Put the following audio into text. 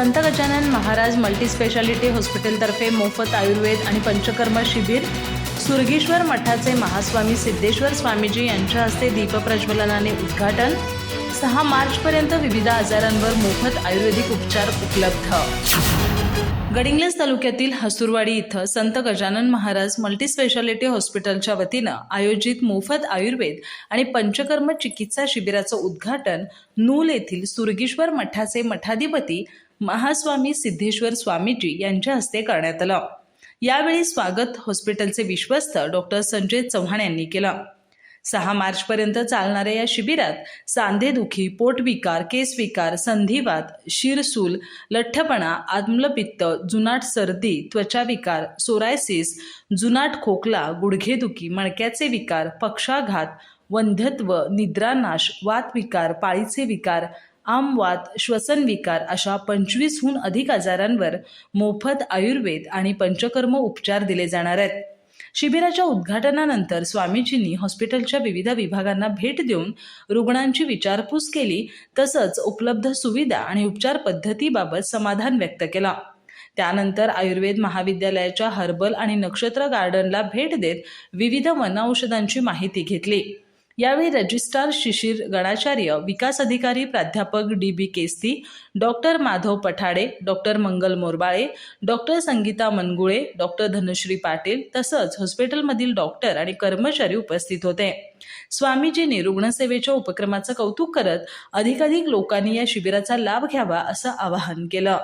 संत Gajanan Maharaj multispeciality हॉस्पिटलतर्फे मोफत आयुर्वेद आणि पंचकर्म शिबिर सुरगीश्वर मठाचे महास्वामी सिद्धेश्वर स्वामीजी यांच्या हस्ते दीपप्रज्वलनाने उद्घाटन सहा मार्चपर्यंत विविध आजारांवर मोफत आयुर्वेदिक उपचार उपलब्ध. गडिंग्लज तालुक्यातील हसुरवाडी इथं संत गजानन महाराज मल्टीस्पेशालिटी हॉस्पिटलच्या वतीनं आयोजित मोफत आयुर्वेद आणि पंचकर्म चिकित्सा शिबिराचं उद्घाटन नूल येथील सुरगीश्वर मठाचे मठाधिपती महास्वामी सिद्धेश्वर स्वामीजी यांच्या हस्ते करण्यात आलं. यावेळी स्वागत हॉस्पिटलचे विश्वस्त डॉक्टर संजय चव्हाण यांनी केलं. सहा मार्चपर्यंत चालणाऱ्या या शिबिरात सांधेदुखी पोटविकार केसविकार संधिवात शिरसूल लठ्ठपणा आम्लपित्त जुनाट सर्दी त्वचाविकार सोरायसिस जुनाट खोकला गुडघेदुखी मणक्याचे विकार पक्षाघात वंध्यत्व निद्रानाश वातविकार पाळीचे विकार आमवात श्वसनविकार अशा पंचवीसहून अधिक आजारांवर मोफत आयुर्वेद आणि पंचकर्म उपचार दिले जाणार आहेत. शिबिराच्या उद्घाटनानंतर स्वामीजींनी हॉस्पिटलच्या विविध विभागांना भेट देऊन रुग्णांची विचारपूस केली तसंच उपलब्ध सुविधा आणि उपचार पद्धतीबाबत समाधान व्यक्त केला. त्यानंतर आयुर्वेद महाविद्यालयाच्या हर्बल आणि नक्षत्र गार्डनला भेट देत विविध वनौषधांची माहिती घेतली. यावेळी रजिस्ट्रार शिशिर गणाचार्य विकास अधिकारी प्राध्यापक D B Kesti doctor Madhav Pathade doctor Mangal Morbale doctor Sangeeta Mangule doctor Dhanushree Patil तसंच हॉस्पिटलमधील डॉक्टर आणि कर्मचारी उपस्थित होते. स्वामीजींनी रुग्णसेवेच्या उपक्रमाचं कौतुक करत अधिकाधिक लोकांनी या शिबिराचा लाभ घ्यावा असं आवाहन केलं.